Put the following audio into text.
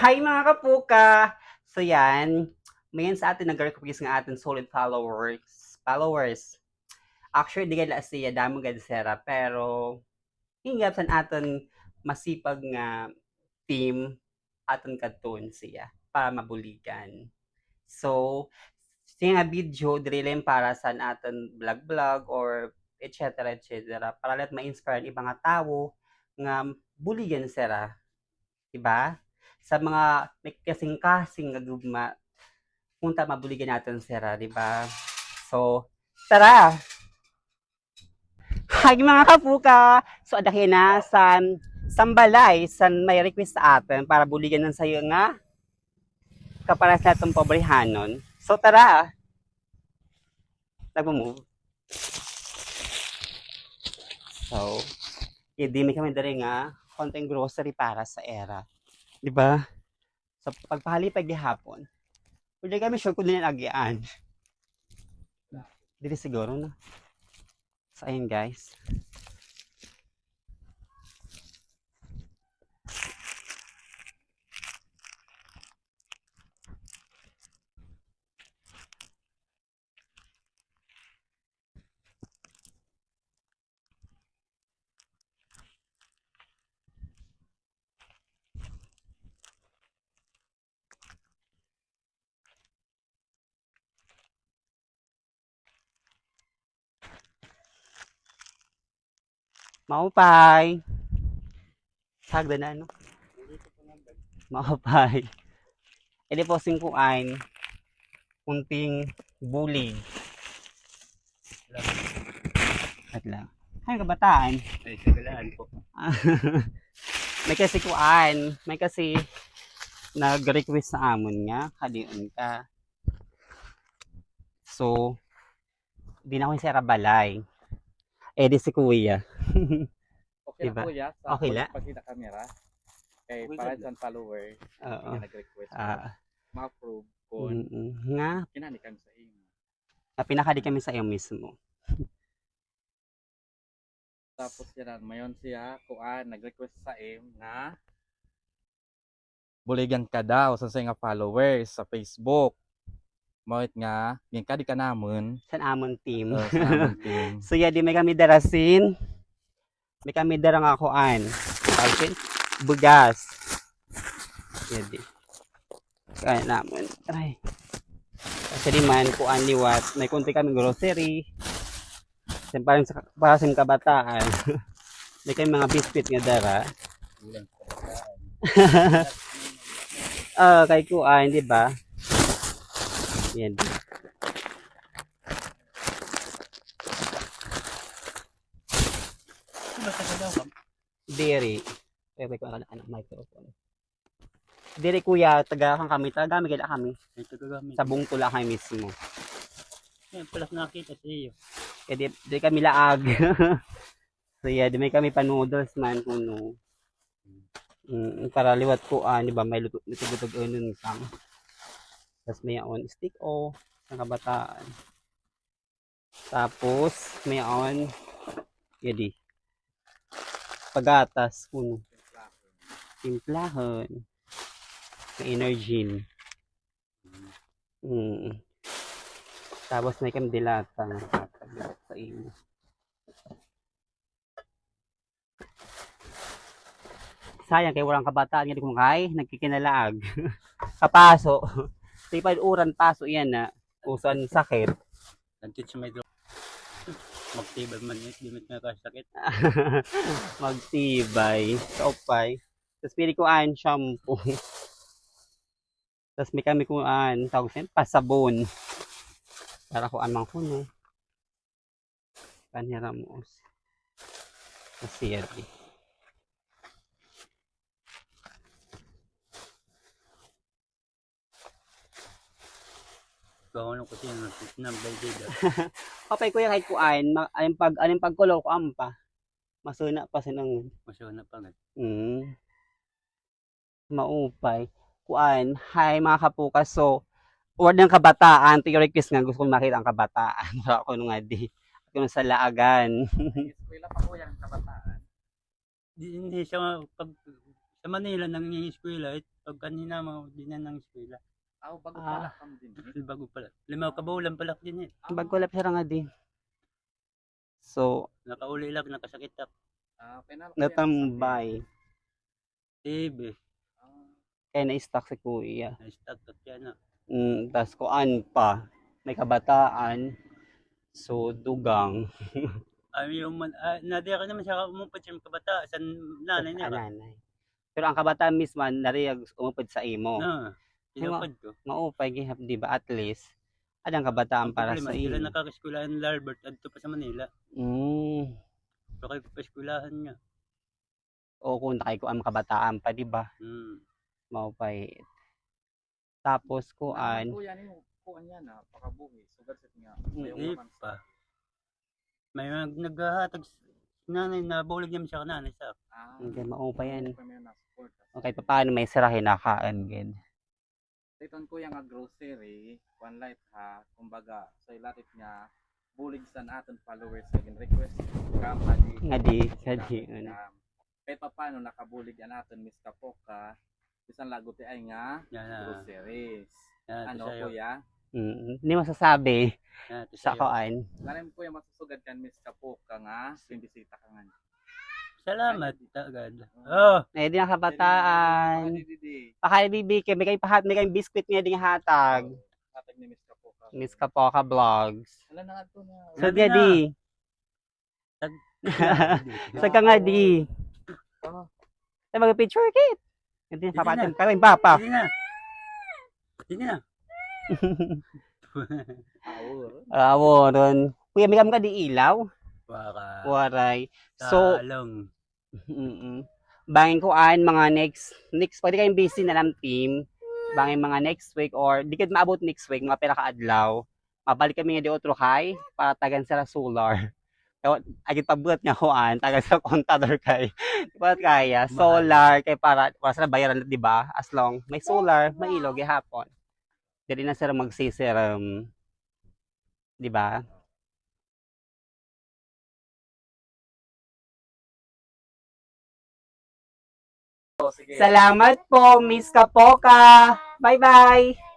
Hi mga kapuka! So yan, mayan sa atin nag-request ng ating solid followers. Followers. Actually, di gala siya damo gad sera, pero hingap sa aton masipag nga team aton kadton siya para mabuligan. So, siya nga video diri lang para sa aton vlog-vlog or etc. etc. para let ma-inspire ang ibang tao nga buligan sera. Diba? Sa mga may kasing-kasing nga gugma punta mabuligan natin sira, di ba? So, tara! Hi mga kapuka! So, adahin na sa sambalay sa may request sa atin para buligan ng sayo nga kapara sa itong pobrehanon. So, tara! Nag-move. So, hindi may kami dali nga konting grocery para sa era. Di ba? Sa pagpahali paghihapon. Pwede kami sure kung din agian. Dili siguro na. So, ayun guys. Maupay. Sagda na ano? Maupay. Ili po singkuan. Kunting bulig. At lang. Ay, kabataan. Ay, sagalaan po. may kasi kuan, may kasi nag-request sa amon nga, kadiun ka. So, di na ako yung sira balay. Eh, di si kuya. Okay Diba? lang po ya. Sa Okay la? Pag kita camera. Kay Okay para dyan follower. Oo. Nga nag-request. Ah, Ma-approve kung mm, nga, kinani kami sa inyo. na pinakadi kami sa iyo mismo. Tapos yan, mayon siya kuan nag-request sa im na buligan ka daw sa nga followers sa Facebook. Mawit nga, yung kadi ka namon. Sa amon team. uh, sa among team. So, yeah, di may kami darasin. May kami darang ako an. Alvin, bugas. Yeah, di. Kaya naman. Ay. Kasi di man, kuan liwat. May kunti kami grocery. Then, parang sa, para sa kabataan. may kami mga biscuit nga dara. Ah, kay kuan, di ba? Yan. Diri. Pwede ko anak anak microphone. Diri kuya, taga kang kami, taga kami gila kami. Sa bungtula kami mismo. Yan, palas nakita sa iyo. Kaya di, di kami laag. so yeah, di may kami pa-noodles man kuno. Mm, para liwat ko, ah, di ba, may luto, lutog-lutog o nun sang. Tapos may on stick o, sa kabataan. Tapos, may on, yadi, pagatas kuno. Timplahon. May energy. Mm. Tapos may kami dilata na sa inyo. Sayang kay walang kabataan di kung kay nagkikinalaag. Kapaso. Tipad uran paso yan na usan sakit. Nag-teach may magtibay man yun, di mo nakasakit. Magtibay. Kaupay. Tapos pili ko an shampoo. Tapos may kami kung an tawag siya pasabon. Para ko an mang kuno. Paniramos. Kasi yan. eh. Gawin ko siya ng dida. Kapay kuya kahit kuan, ma- aling pag aling pagkulo ko ampa. Masuna pa sinang Masya na pa nga. mm, maupay. Kuan, hi mga kapukas. So, word ng kabataan, to request nga gusto kong makita ang kabataan. Wala ko nung nga di. Ako nung sa laagan. Eskwela pa po yung kabataan. Di- hindi siya pag sa Manila nang yung eskwela, eh, pag kanina mo din yan ng eskwela. Aw, bago Ah. pala kam din. eh. Bago pala. Lima kabulan pala din eh. Ah, Bagkulap siya nga din. So, Nakauli lang nakasakit ako. Ah, penal. natambay. TV. Ah, Kaya na-stuck si kuya. Na-stuck at yan na. Mm, tas kuan pa. May kabataan. So, dugang. Ay, yung man, ah, nadiya ka naman siya umupad siya kabata. Sa nanay niya. ba? Ananay. Pero ang kabataan mismo, nariyag umupad sa imo. Ah, tinupad ko. Maupay, gihap, di ba? At least, adang kabataan Ang para problema, sa Sila imo. nakakaskulahan ng Larbert at pa sa Manila. Mm. So kayo paskulahan niya. O kung nakay ko ang kabataan pa, di ba? Hmm. Maupay. Tapos, Ano kuan. kuya ni kuan yan ah, pakabuhi. Sugar set nga. Mm, Ayaw Hindi pa. May nag naghahatag nanay na bulig naman siya nanay sa Ah, Hindi, maupay yan. Okay, pa paano may sira hinakaan, gid. Dayton ko yung grocery, one light ha, kumbaga, sa ilatit nga, bulig sa aton followers again request kam adi Nga di, nga di, ano. kahit pa paano nakabulig ang aton Miss Kapoka bisan lagot ay nga yan na. groceries Yan, ano sa'yo. kuya Mm, hindi masasabi Yan, to sa kuan. lalim kuya masusugad kan Miss Kapoka nga bimbisita ka nga Salamat agad. Oh, Eh, di na kabataan. Adi, di, di. Pakalibibi, may kay pahat, may kay biskwit nga di nga hatag. hatag ni Miss Kapoka Miss Kapoka Vlogs. wala na nga to na Sabi nga di. Sa Sa ka nga di. Ah. Ay, mag-picture kit. Hindi na kapatin. Kaya yung papa. Sige na. Awor. Awo, ron. Kuya, may kam ka di ilaw? Baka. Waray. So, Talong. Mm-mm. Bangin ko an mga next next pwede kayong busy na lang team. Bangin mga next week or di kad maabot next week mga pera kaadlaw. Mabalik kami nga di otro kay para tagan sa solar. Kaya agit pagbuhat nga hoan tagan sa kontador kay. Di ba kaya solar kay para para sa bayaran di ba? As long may solar, may ilog gihapon. Dili na sila magsiserum. Di ba? Sige. Salamat po, Miss Kapoka. Bye-bye.